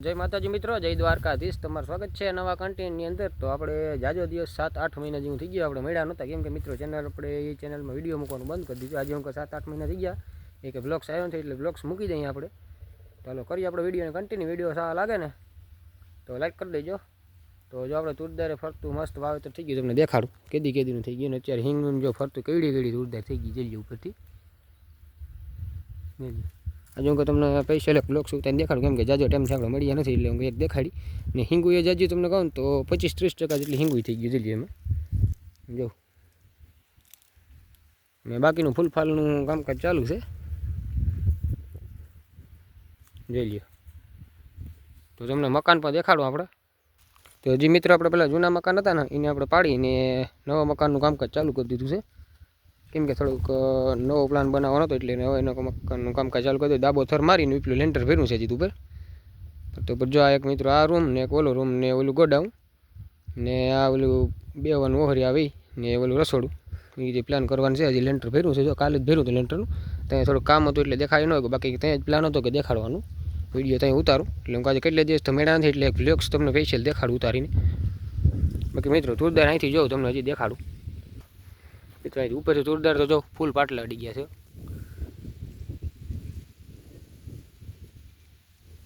જય માતાજી મિત્રો, જય દ્વારકાધીશ. તમારું સ્વાગત છે નવા કન્ટેન્ટની અંદર. તો આપણે જાજો દિવસ સાત, આઠ મહિના જેવું થઈ ગયું. આપણે મળ્યા નહોતા. કેમ કે મિત્રો ચેનલ આપણે એ ચેનલમાં વીડિયો મૂકવાનું બંધ કરી દીધું. આજે હું સાત, આઠ મહિના થઈ ગયા. એ કે બ્લોગ્સ આવ્યો નથી એટલે બ્લોગ્સ મૂકી દઈએ આપણે. ચાલો, કરીએ આપણે વિડીયોને કન્ટિન્યુ વીડિયો સારા લાગે ને, તો લાઈક કરી દેજો. તો જો આપણે તુરદારે ફરતું મસ્ત વાવેતર થઈ ગયું તમને દેખાડું. કેદી કેદીનું થઈ ગયું ને અત્યારે હિંગનું જો ફરતું કેડી કેડી તુરદાર થઈ ગઈ જઈએ ઉપરથી. જોઈ આજે હું તમને પૈસા એટલે બ્લોક સુતાને દેખાડું, કેમ કે જાજો ટાઈમ છે મળ્યા નથી, એટલે હું એક દેખાડી. ને હિંગુ એ જાજી તમને કહું તો પચીસ ત્રીસ ટકા જેટલી હિંગુ થઈ ગયું જલ્દી એમાં. જો. ને બાકીનું ફૂલફાલનું કામકાજ ચાલુ છે. જોઈ લ્યો. તો તમને મકાન પણ દેખાડું આપણે. તો હજી મિત્રો, આપણે પેલા જૂના મકાન હતા ને, એને આપણે પાડીને નવા મકાનનું કામકાજ ચાલુ કરી દીધું છે. કેમ કે થોડુંક નવો પ્લાન બનાવવાનો હતો એટલે હવે એનો મકાનનું કામકાજ ચાલુ કરી દાબો થર મારીને પેલું લેન્ટર ફેરવું છે જીત ઉપર તો જો આ એક મિત્રો આ રૂમ ને એક ઓલો રૂમ ને ઓલું ગોડાઉન ને આ ઓલું બે બેવાનું ઓહરી આવી ને ઓલું રસોડું. એ જે પ્લાન કરવાનું છે, હજી લેન્ટર ફેરવું છે. જો કાલે જ ફેરવું હતું લેન્ટરનું ત્યાં થોડું કામ હતું એટલે દેખાય ન હોય. બાકી ત્યાં જ પ્લાન હતો કે દેખાડવાનું. વીડિયો ત્યાં ઉતારું. એટલે હું આજે કેટલા દિવસ તો મેળા નથી, એટલે બ્લોગ્સ તમને ફેશિયલ દેખાડું ઉતારીને. બાકી મિત્રો તુરદાર અહીંથી જોઉં તમને હજી દેખાડું. મિત્રો અહીંથી ઉપરથી તુરદાર તો જો, ફૂલ પાટલા અડી ગયા છે.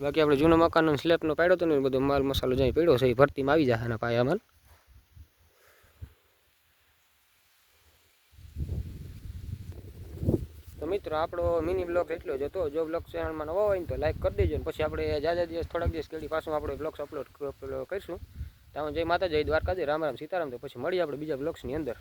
બાકી આપણે જૂનો મકાનનો સ્લેબનો પાડ્યો હતો ને બધો માલ મસાલો જઈ પડ્યો છે એ ભરતીમાં આવી જાય આના પાયા માલ. તો મિત્રો, આપણો મિની બ્લોગ એટલો જ હતો. જો બ્લોગ ચેનલમાં નવો હોય ને તો લાઈક કરી દેજો ને પછી આપણે જાજા દિવસ, થોડાક દિવસ કેડી પાછું આપણે બ્લોગ્સ અપલોડ કરીશું. ત્યાં જય માતા જય દ્વારકા જય રામ રામ, સીતારામ. તો પછી મળીએ આપણે બીજા બ્લોગ્સની અંદર.